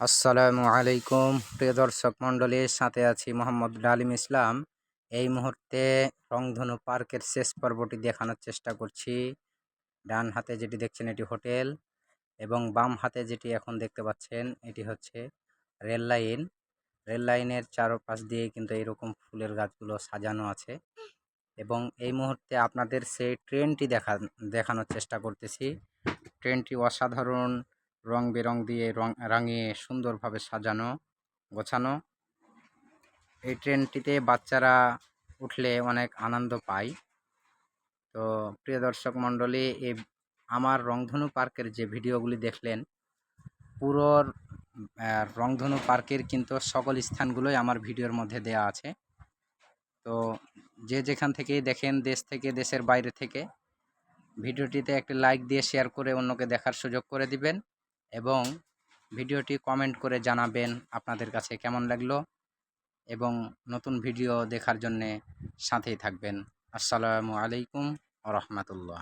আসসালামু আলাইকুম, প্রিয় দর্শক মণ্ডলীর সাথে আছি মোহাম্মদ ডালিম ইসলাম। এই মুহূর্তে রংধনু পার্কের শেষ পর্বটি দেখানোর চেষ্টা করছি। ডান হাতে যেটি দেখছেন এটি হোটেল এবং বাম হাতে যেটি এখন দেখতে পাচ্ছেন এটি হচ্ছে রেল লাইন। রেল লাইনের চারপাশ দিয়ে কিন্তু এরকম ফুলের গাছগুলো সাজানো আছে এবং এই মুহূর্তে আপনাদের সেই ট্রেনটি দেখা, দেখানোর চেষ্টা করতেছি। ট্রেনটি অসাধারণ রং বেরং দিয়ে রং, রাঙিয়ে সুন্দরভাবে সাজানো, গোছানো। এই ট্রেনটিতে বাচ্চারা উঠলে অনেক আনন্দ পায়। তো প্রিয় দর্শক মণ্ডলী এই আমার রংধনু পার্কের যে ভিডিওগুলি দেখলেন, পুরো রংধনু পার্কের কিন্তু সকল স্থানগুলোই আমার ভিডিওর মধ্যে দেয়া আছে। তো যে যেখান থেকেই দেখেন, দেশ থেকে, দেশের বাইরে থেকে, ভিডিওটিতে একটি লাইক দিয়ে শেয়ার করে অন্যকে দেখার সুযোগ করে দিবেন। এবং ভিডিওটি কমেন্ট করে জানাবেন আপনাদের কাছে কেমন লাগল এবং নতুন ভিডিও দেখার জন্যে সাথেই থাকবেন। আসসালামু আলাইকুম রহমতুল্লাহ।